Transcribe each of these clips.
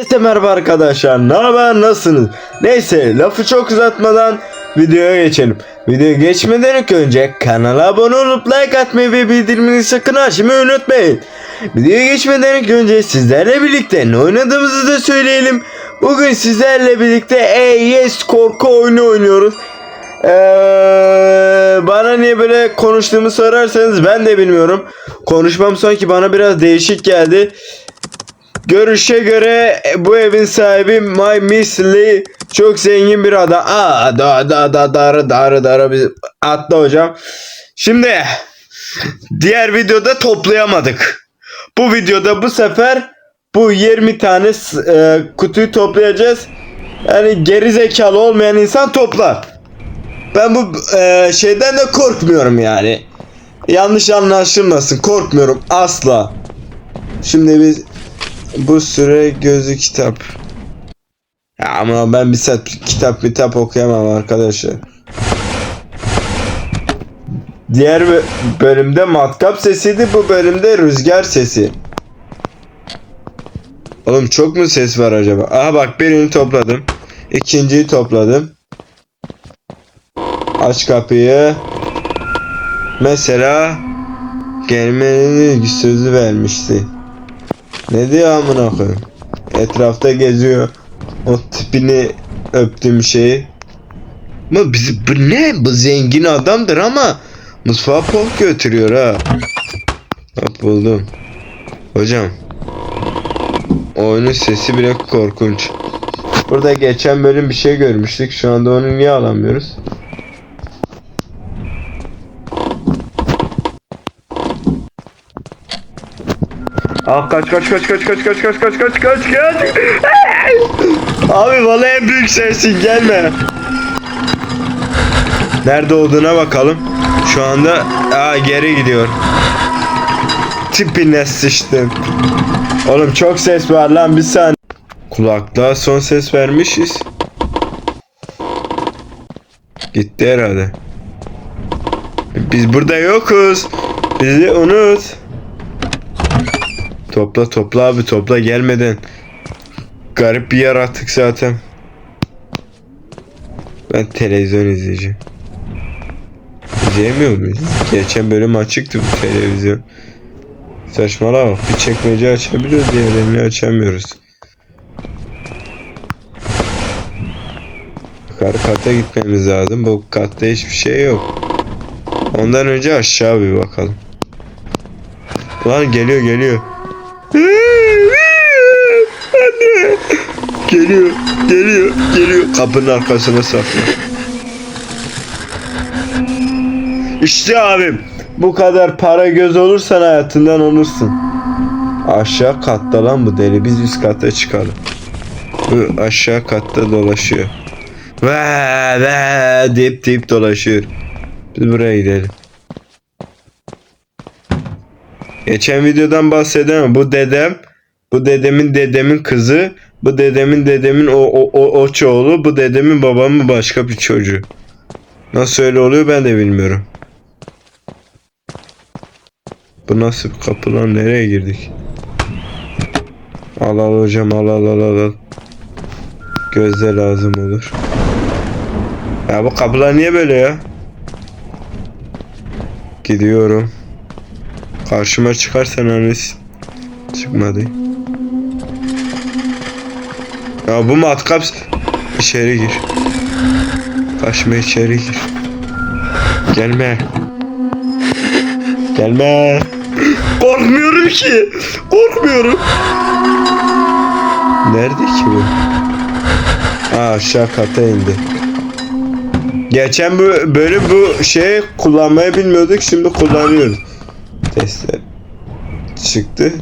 Herkese merhaba arkadaşlar. Ne haber? Nasılsınız? Neyse lafı çok uzatmadan videoya geçelim. Videoya geçmeden önce kanala abone olup like atmayı ve bildirimleri sakın açmayı unutmayın. Videoya geçmeden önce sizlerle birlikte ne oynadığımızı da söyleyelim. Bugün sizlerle birlikte EYS korku oyunu oynuyoruz. Eee, bana niye böyle konuştuğumu sorarsanız ben de bilmiyorum. Konuşmam sanki bana biraz değişik geldi. Görüşe göre bu evin sahibi My Miss Lee çok zengin bir adam. Aa da da da da da da biz atla hocam. Şimdi diğer videoda toplayamadık. Bu videoda bu sefer bu 20 tane e, kutuyu toplayacağız. Yani geri zekalı olmayan insan toplar. Ben bu e, şeyden de korkmuyorum yani. Yanlış anlaşılmasın. Korkmuyorum asla. Şimdi biz bu süre gözü kitap. Ya ama ben bir saat kitap kitap okuyamam arkadaşlar. Diğer bö- bölümde matkap sesiydi bu bölümde rüzgar sesi. Oğlum çok mu ses var acaba? Aha bak birini topladım. İkinciyi topladım. Aç kapıyı. Mesela gelmenin sözü vermişti. Ne diyor amına koyayım? Etrafta geziyor. O tipini öptüğüm şeyi. Ama bizi bu ne? Bu zengin adamdır ama mutfağa pok götürüyor ha. Bak buldum. Hocam. Oyunun sesi bile korkunç. Burada geçen bölüm bir şey görmüştük. Şu anda onu niye alamıyoruz? Al kaç kaç kaç kaç kaç kaç kaç kaç kaç kaç kaç. Abi vallahi en büyük sensin gelme. Nerede olduğuna bakalım. Şu anda aa geri gidiyor. Tipine sıçtım. Oğlum çok ses var lan bir saniye. Kulaklığa son ses vermişiz. Gitti herhalde. Biz burada yokuz. Bizi unut. Topla topla abi topla gelmeden. Garip bir yaratık zaten. Ben televizyon izleyeceğim. İzleyemiyor muyuz? Geçen bölüm açıktı bu televizyon. Saçmalama bir çekmece açabiliyoruz diğerlerini açamıyoruz. Yukarı kata gitmemiz lazım. Bu katta hiçbir şey yok. Ondan önce aşağı bir bakalım. Lan geliyor geliyor. Anne. Geliyor, geliyor, geliyor. Kapının arkasına saklı. İşte abim. Bu kadar para göz olursan hayatından olursun. Aşağı katta lan bu deli. Biz üst kata çıkalım. Bu aşağı katta dolaşıyor. Ve ve deyip deyip dolaşıyor. Biz buraya gidelim. Geçen videodan bahsedemem. Bu dedem, bu dedemin dedemin kızı, bu dedemin dedemin o o o o çoğulu, bu dedemin babamın başka bir çocuğu. Nasıl öyle oluyor ben de bilmiyorum. Bu nasıl bir kapı lan? Nereye girdik? Al al hocam al al al al. Gözde lazım olur. Ya bu kapılar niye böyle ya? Gidiyorum. Karşıma çıkarsan annesi çıkmadı. Ya bu matkap içeri gir. Kaçma içeri gir. Gelme. Gelme. Korkmuyorum ki. Korkmuyorum. Nerede ki bu? Aa aşağı kata indi. Geçen bu böyle bu şey kullanmayı bilmiyorduk şimdi kullanıyoruz. Testler çıktı.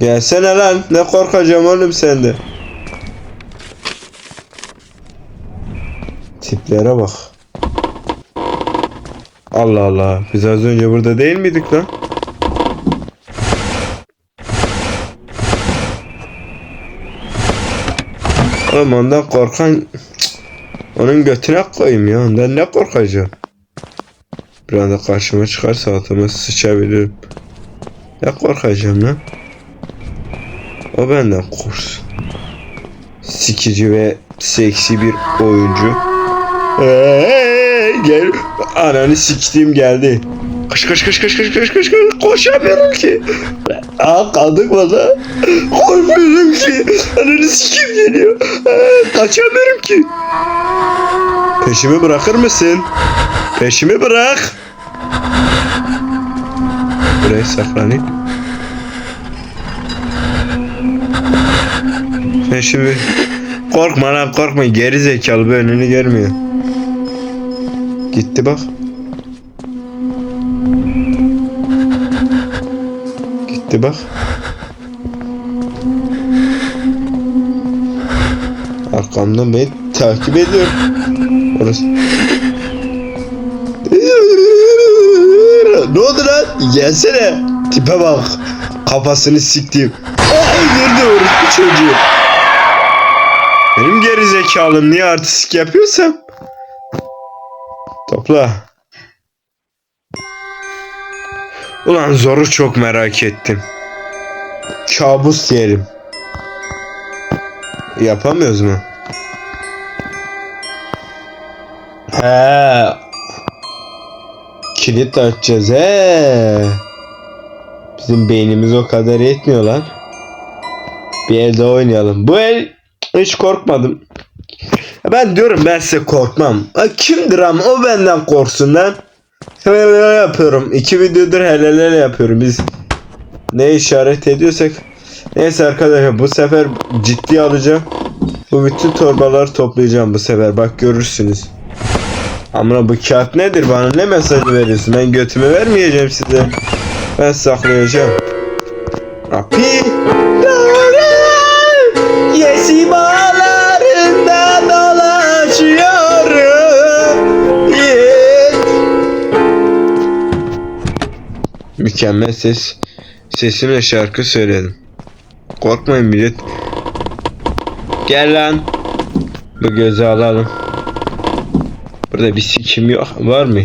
Gelsene lan ne korkacağım oğlum sende. Tiplere bak. Allah Allah. Biz az önce burada değil miydik lan? Oğlum ondan korkan Cık. onun götüne koyayım ya. Ondan ne korkacağım? Bir anda karşıma çıkarsa altıma sıçabilirim. Ne korkacağım lan? O benden korksun. Sikici ve seksi bir oyuncu. Hey, gel. Ananı siktiğim geldi. Kış kış kış kış kış kış kış kış koşamıyorum ki. Aa kaldık valla. Koşmuyorum ki. Ananı sikim geliyor. Aa, kaçamıyorum ki. Peşimi bırakır mısın? Peşimi bırak. Buraya saklanayım. Ben şimdi korkma lan korkma geri zekalı bu önünü görmüyor. Gitti bak. Gitti bak. Arkamdan beni takip ediyor. Orası. Ne oldu lan? Gelsene. Tipe bak. Kafasını siktim. Ay nerede orası çocuğu? Benim geri zekalım niye artistik yapıyorsam? Topla. Ulan zoru çok merak ettim. Kabus yerim. Yapamıyoruz mu? He. Kilit açacağız he. Bizim beynimiz o kadar yetmiyor lan. Bir elde oynayalım. Bu el hiç korkmadım. Ben diyorum ben size korkmam. Kimdir ama o benden korksun lan. Helal yapıyorum. İki videodur helal yapıyorum. Biz ne işaret ediyorsak. Neyse arkadaşlar bu sefer ciddi alacağım. Bu bütün torbaları toplayacağım bu sefer. Bak görürsünüz. Ama bu kağıt nedir? Bana ne mesajı veriyorsun? Ben götümü vermeyeceğim size. Ben saklayacağım. Yeah. Mükemmel ses. Sesimle şarkı söyledim. Korkmayın millet. Gel lan. Bu gözü alalım. Burada bir sikim yok. Var mı?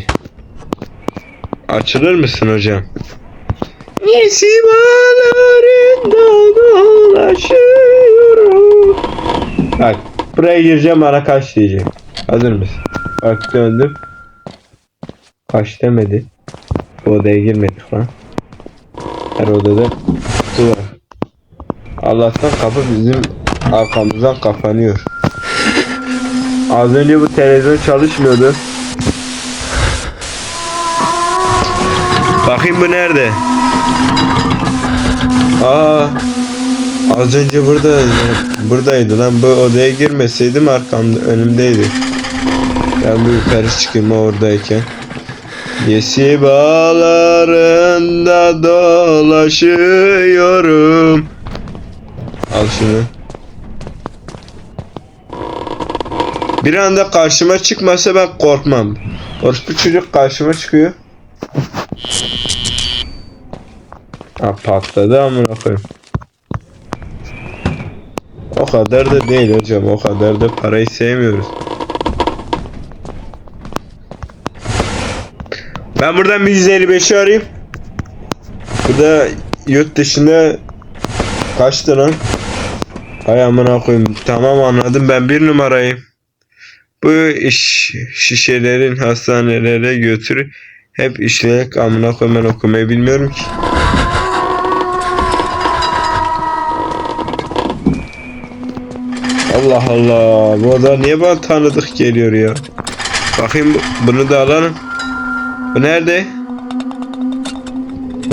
Açılır mısın hocam? Yesimalarında dolaşıyorum. Bak buraya gireceğim bana kaç diyecek. Hazır mısın? Bak döndüm. Kaç demedi. Bu odaya girmedik lan. Her odada kutu var. Allah'tan kapı bizim arkamızdan kapanıyor. Az önce bu televizyon çalışmıyordu. Bakayım bu nerede? Aa, az önce burada buradaydı lan. Bu odaya girmeseydim arkamda önümdeydi. Ben bu yukarı çıkayım oradayken. Yesi bağlarında dolaşıyorum. Al şunu. Bir anda karşıma çıkmasa ben korkmam. Orospu çocuk karşıma çıkıyor. Ha patladı amına koyayım. O kadar da değil hocam. O kadar da parayı sevmiyoruz. Ben buradan bir 155'i arayayım. Bu da yurt dışında kaçtı lan? Hay amına koyayım. Tamam anladım ben bir numarayım. Bu iş şişelerin hastanelere götür. Hep işleyek amına koyayım ben okumayı bilmiyorum ki. Allah Allah. Bu adam niye bana tanıdık geliyor ya? Bakayım bu- bunu da alalım. Bu nerede?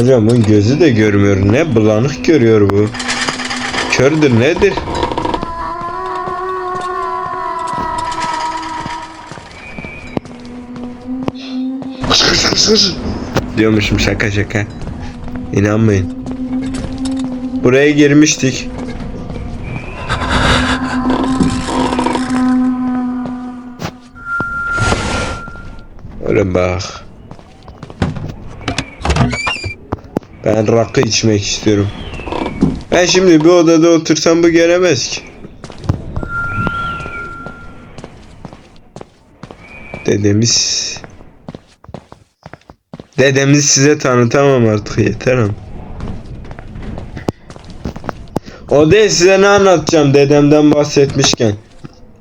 Hocam bunun gözü de görmüyor. Ne bulanık görüyor bu. Kördür nedir? Kış. Diyormuşum şaka şaka. İnanmayın. Buraya girmiştik. Öyle bak. Ben rakı içmek istiyorum. Ben şimdi bir odada otursam bu gelemez ki. Dedemiz... Dedemiz size tanıtamam artık yeter ama. O değil size ne anlatacağım dedemden bahsetmişken.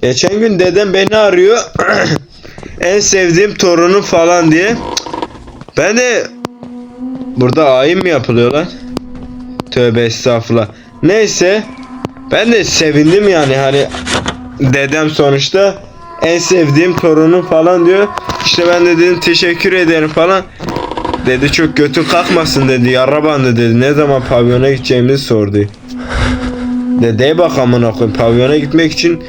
Geçen gün dedem beni arıyor. en sevdiğim torunum falan diye. Ben de burada ayin mi yapılıyor lan? Tövbe estağfurullah. Neyse. Ben de sevindim yani hani dedem sonuçta en sevdiğim torunum falan diyor. İşte ben de dedim teşekkür ederim falan. Dedi çok götün kalkmasın dedi. Yarra bandı dedi. Ne zaman pavyona gideceğimizi sordu. Dedeye bak amına koyayım. Pavyona gitmek için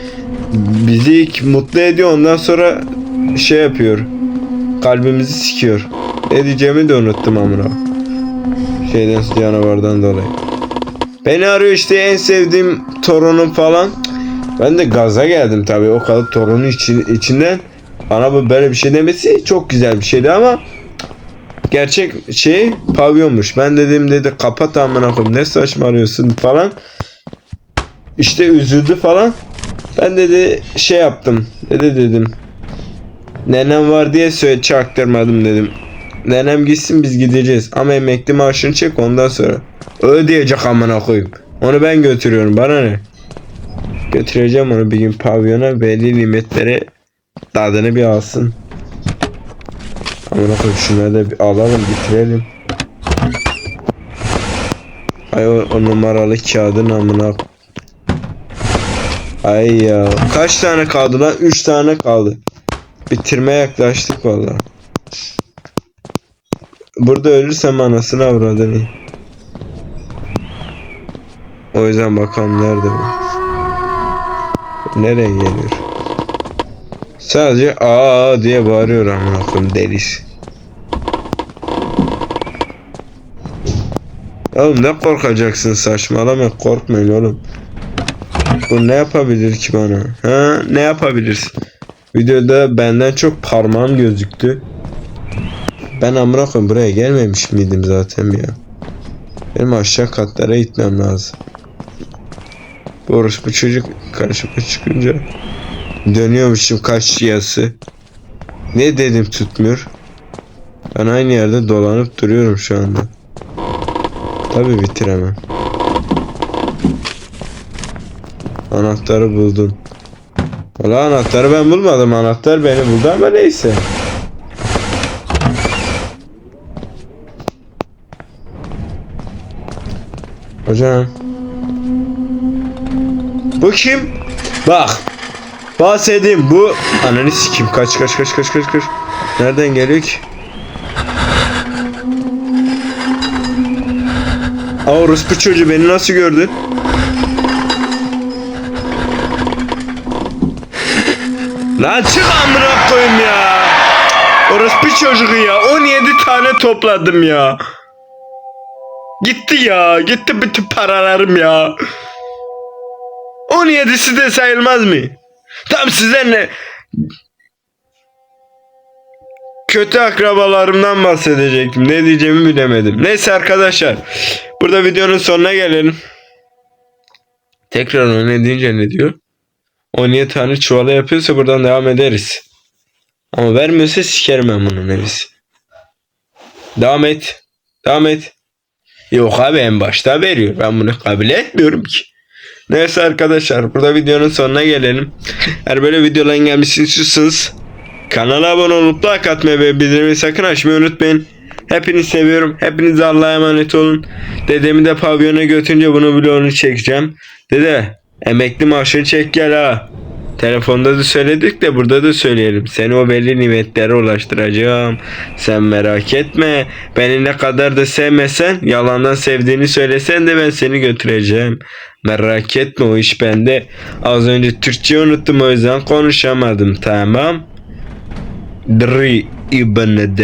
bizi ilk mutlu ediyor. Ondan sonra şey yapıyor. Kalbimizi sikiyor. Ne diyeceğimi de unuttum amına. Şeyden canavardan dolayı. Beni arıyor işte en sevdiğim torunum falan. Ben de gaza geldim tabii o kadar torunun için, içinden. Bana böyle bir şey demesi çok güzel bir şeydi ama gerçek şey pavyonmuş. Ben dedim dedi kapat amına koyayım ne saçmalıyorsun falan. İşte üzüldü falan. Ben dedi şey yaptım. Dedi dedim. Nenem var diye söyle çaktırmadım dedim. Nenem gitsin biz gideceğiz. Ama emekli maaşını çek ondan sonra. Öyle diyecek amına koyayım. Onu ben götürüyorum. Bana ne? Götüreceğim onu bir gün pavyona belli nimetleri tadını bir alsın. Amına koyayım şunları da bir alalım bitirelim. Ay o, o numaralı kağıdın amına Ay ya. Kaç tane kaldı lan? 3 tane kaldı. Bitirmeye yaklaştık vallahi. Burada ölürsem anasını avradını. O yüzden bakalım nerede bu. Nereye geliyor? Sadece aa diye bağırıyor amına koyayım delis. Oğlum ne korkacaksın saçmalama korkmayın oğlum. Bu ne yapabilir ki bana? Ha ne yapabilirsin? Videoda benden çok parmağım gözüktü. Ben amına koyayım buraya gelmemiş miydim zaten ya? Benim aşağı katlara gitmem lazım. Bu orospu çocuk karşıma çıkınca dönüyormuşum kaç yası. Ne dedim tutmuyor. Ben aynı yerde dolanıp duruyorum şu anda. Tabi bitiremem. Anahtarı buldum. Valla anahtarı ben bulmadım. Anahtar beni buldu ama neyse. Hocam. Bu kim? Bak. Bahsedeyim bu. Ananı sikim. Kaç kaç kaç kaç kaç kaç. Nereden geliyor ki? Aa orospu çocuğu beni nasıl gördü? Lan çık amına koyayım ya. Orospu çocuğu ya. 17 tane topladım ya. Gitti ya. Gitti bütün paralarım ya. 17'si de sayılmaz mı? Tam size ne? Kötü akrabalarımdan bahsedecektim. Ne diyeceğimi bilemedim. Neyse arkadaşlar. Burada videonun sonuna gelelim. Tekrar o ne deyince ne diyor? 17 tane çuvala yapıyorsa buradan devam ederiz. Ama vermiyorsa sikerim ben bunun neresi. Devam et. Devam et. Yok abi en başta veriyor. Ben bunu kabul etmiyorum ki. Neyse arkadaşlar burada videonun sonuna gelelim. Eğer böyle videoların gelmesini kanala abone olup like atmayı ve bildirimi sakın açmayı unutmayın. Hepinizi seviyorum. Hepiniz Allah'a emanet olun. Dedemi de pavyona götürünce bunu vlogunu çekeceğim. Dede emekli maaşını çek gel ha. Telefonda da söyledik de burada da söyleyelim. Seni o belli nimetlere ulaştıracağım. Sen merak etme. Beni ne kadar da sevmesen, yalandan sevdiğini söylesen de ben seni götüreceğim. Merak etme o iş bende. Az önce Türkçe unuttum o yüzden konuşamadım tamam. Dri ibn